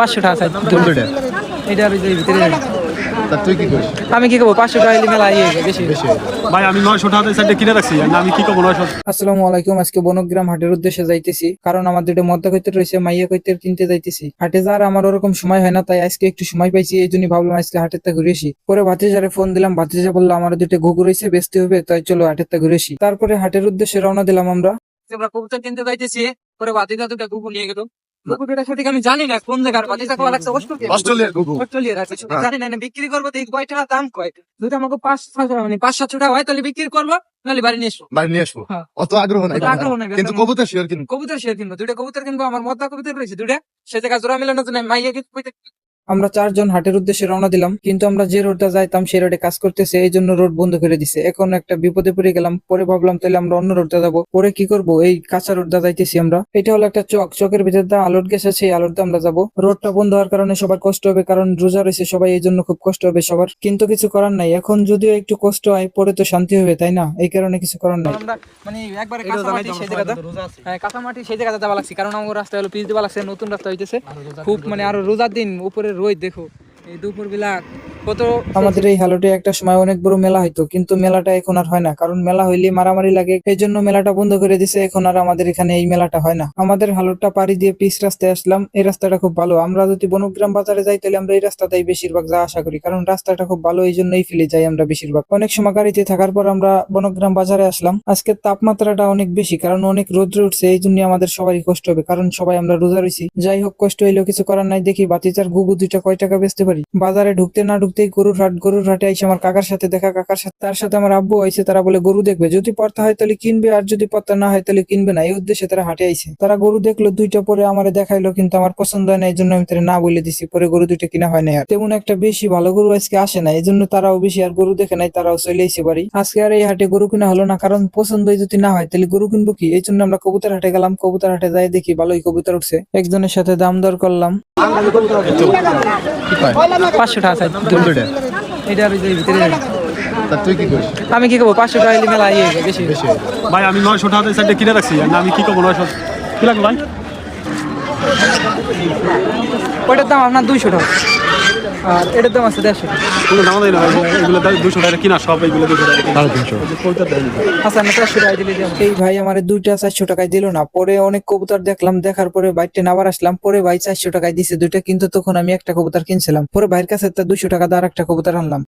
পাঁচশো টাকা চাই কোনটা এটা আর ওই যে ভিতরে তুই কি করিস? আমি কি করব? পাঁচশো টাকা মেলা ইয়ে বেশি। ভাই আমি নয়শো টাকা সাইডে কিনে রাখছি আমি কি করব নয়শো? আসসালামু আলাইকুম আজকে বনগ্রাম হাটের উদ্দেশ্যে যাইতেছি। কারণ মদ্দা কইতে রয়েছে মাইয়া কিনতে যাইতেছি। হাটে যাওয়ার আমার ওরকম সময় হয় না তাই আজকে একটু সময় পাইছি এই জন্য ভাবলাম আজকে হাটের তা ঘুরে আসি। পরে ভাতিজারে ফোন দিলাম ভাতিজা বলল আমার দুটো ঘুঘু রয়েছে বেচতে হবে তাই চলো হাটের তা ঘুরে আসি। তারপরে হাটের উদ্দেশ্যে রওনা দিলাম আমরা। আমরা কবুতর কিনতে যাইতেছি। পরে ভাতিজা দুটো গুগু নিয়ে গেল। ঘুঘু দুটা সঠিক আমি জানি না কোন জায়গার ভাতিজা খাওয়া লাগছে অস্ট্রেলিয়া অস্ট্রেলিয়ার গুগু। অস্ট্রেলিয়ার আছে জানি না না, বিক্রি করব তো এই কয় টাকা দাম কয়? আমাকে পাঁচ মানে পাঁচ সাতশো টাকা হয় তাহলে বিক্রি করব নাহলে বাড়ি নিয়ে এসবো বাড়ি নিয়ে আসব। হ্যাঁ। অত আগ্রহ নাই। আগ্রহ নাই, কিন্তু কবুতর শিওর কিন্তু কবুতর শেয়ার কিনবো দুটা কবুতর কিনবো আমার মদ্দা কবিতা রয়েছে দুটা সে জায়গায় জোড়া মিলানোর জন্য মাইয়া আমরা চারজন হাটের উদ্দেশ্যে রওনা দিলাম কিন্তু আমরা যে রোডটা যাইতাম সেই রোডে কাজ করতেছে এই জন্য রোড বন্ধ করে দিছে। এখন একটা বিপদে পড়ে গেলাম পরে ভাবলাম তাহলে আমরা অন্য রোডটা যাব। পরে কি করব? এই কাঁচা রোডটা যাইতেছি আমরা। এটা হলো একটা চক চকের ভিতর দা আলোট গেছে সেই আলোট আমরা যাব। রোডটা বন্ধ হওয়ার কারণে সবার কষ্ট হবে কারণ রোজা রয়েছে সবাই এই জন্য খুব কষ্ট হবে সবার। কিন্তু কিছু করার নাই। এখন যদিও একটু কষ্ট হয় পরে তো শান্তি হবে তাই না? এই কারণে কিছু করার নাই। মানে একবারে কাঁচামাটি সেই জায়গাটা হ্যাঁ কাঁচামাটি সেই জায়গাতে যাওয়া লাগছে কারণ আমার রাস্তা হলো পিচ দেওয়া লাগছে নতুন রাস্তা হইতেছে। খুব মানে আরও রোজার দিন উপরে রোদ দেখো এই দুপুর বেলা কত আমাদের এই হালটে একটা সময় অনেক বড় মেলা হইতো, কিন্তু মেলাটা এখন আর হয় না, কারণ মেলা হইলে মারামারি লাগে এই জন্য মেলাটা বন্ধ করে দিছে, এখন আর আমাদের এখানে এই মেলাটা হয় না। আমাদের হালটটা পাড়ি দিয়ে পিস রাস্তায় আসলাম, এই রাস্তাটা খুব ভালো। আমরা যদি বনগ্রাম বাজারে যাই, তাহলে আমরা এই রাস্তাটাই বেশিরভাগ যা আশা করি, কারণ রাস্তাটা খুব ভালো এই জন্যই ফেলে যাই আমরা বেশিরভাগ। অনেক সময় গাড়িতে থাকার পর আমরা বনগ্রাম বাজারে আসলাম। আজকে তাপমাত্রাটা অনেক বেশি, কারণ অনেক রোদ্রে উঠছে এই জন্য আমাদের সবারই কষ্ট হবে, কারণ সবাই আমরা রোজা রয়েছি যাই হোক, কষ্ট হইলেও কিছু করার নাই, দেখি বাতিচার গুগু দুইটা কয় টাকা বেচতে পারি? বাজারে ঢুকতে না ঢুকতেই গরুর হাট, গরুর হাটে আইসে আমার কাকার সাথে দেখা, কাকার সাথে তার সাথে আমার আব্বু আইসে, তারা বলে গরু দেখবে। যদি পর্তা হয় তাহলে কিনবে, আর যদি পর্তা না হয় তাহলে কিনবে না। এই উদ্দেশ্যে তারা হাটে আইসে। তারা গরু দেখল, দুইটা পরে আমার দেখাইলো, কিন্তু আমার পছন্দ হয় না এই জন্য আমি তারা না বলে দিছি। পরে গরু দুইটা কিনা হয় না তেমন একটা বেশি ভালো গরু আজকে আসে না এই জন্য তারাও বেশি আর গরু দেখে নাই, তারাও চলে এসে বাড়ি। আজকে আর এই হাটে গরু কিনা হলো না, কারণ পছন্দ যদি না হয়, তাহলে গরু কিনবো কি? এই জন্য আমরা কবুতর হাটে গেলাম, কবুতর হাটে যাই দেখি, ভালোই কবুতর উঠছে। একজনের সাথে দাম দর করলাম। পাঁচশো টাকা চাই কোনটা এটা আর ওই যে ভিতরে তুই কি করিস? আমি কি করব? পাঁচশো টাকা মেলা ইয়ে বেশি। বেশি ভাই আমি নয়শো টাকা সাইডে কিনে রাখছি আর আমি কি করব নয়শো? কি লাগবে ভাই? ওইটার দাম আপনার দুইশো টাকা। আর এটার দাম আছে দেড়শো কোনো দাম দেয় না এগুলো দুশো টাকা কিনা সব এগুলো দুশো টাকা সাড়ে তিনশো। আচ্ছা আমি চারশো টাকা দিলে এই ভাই আমার দুইটা চারশো টাকায় দিল না। পরে অনেক কবুতর দেখলাম দেখার পরে বাইকটা আবার আসলাম। পরে ভাই চারশো টাকায় দিছে দুইটা কিন্তু তখন আমি একটা কবুতর কিনছিলাম। পরে ভাইয়ের কাছে দুশো টাকা দিয়ে আর একটা কবুতর আনলাম।